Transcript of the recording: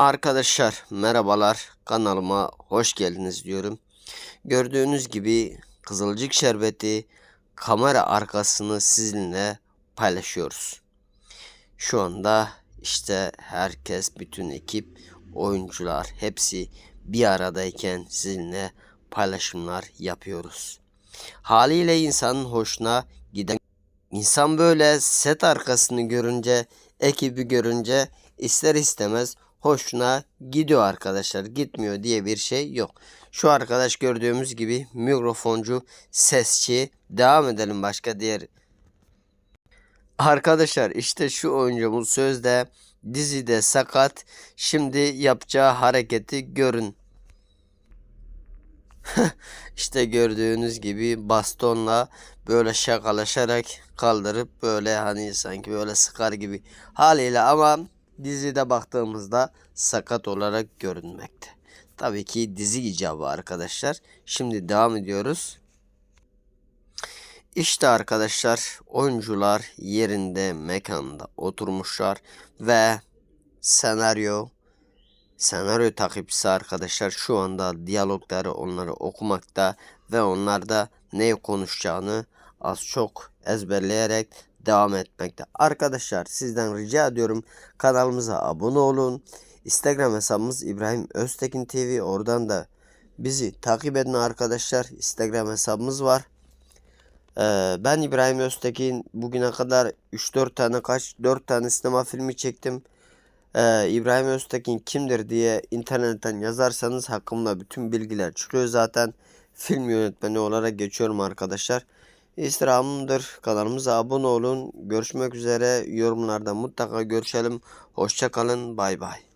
Arkadaşlar merhabalar kanalıma hoş geldiniz diyorum. Gördüğünüz gibi Kızılcık Şerbeti kamera arkasını sizinle paylaşıyoruz. Şu anda işte herkes bütün ekip oyuncular hepsi bir aradayken sizinle paylaşımlar yapıyoruz. Haliyle insanın hoşuna giden insan böyle set arkasını görünce ekibi görünce ister istemez hoşuna gidiyor arkadaşlar. Gitmiyor diye bir şey yok. Şu arkadaş gördüğümüz gibi mikrofoncu, sesçi. Devam edelim başka diğer. Arkadaşlar işte şu oyuncumuz sözde dizide sakat. Şimdi yapacağı hareketi görün. işte gördüğünüz gibi bastonla böyle şakalaşarak kaldırıp böyle hani sanki böyle sıkar gibi haliyle ama dizide baktığımızda sakat olarak görünmekte. Tabii ki dizi icabı arkadaşlar. Şimdi devam ediyoruz. İşte arkadaşlar oyuncular yerinde mekanda oturmuşlar ve senaryo senaryo takipçisi arkadaşlar şu anda diyalogları onları okumakta ve onlar da ne konuşacağını az çok ezberleyerek devam etmekte. Arkadaşlar sizden rica ediyorum kanalımıza abone olun. Instagram hesabımız İbrahim Öztekin TV oradan da bizi takip edin arkadaşlar. Instagram hesabımız var. Ee, ben İbrahim Öztekin bugüne kadar 3-4 tane kaç 4 tane sinema filmi çektim. Ee, İbrahim Öztekin kimdir diye internetten yazarsanız hakkımda bütün bilgiler çıkıyor zaten. Film yönetmeni olarak geçiyorum arkadaşlar. İstirhamımdır. Kanalımıza abone olun. Görüşmek üzere. Yorumlarda mutlaka görüşelim. Hoşçakalın. Bay bay.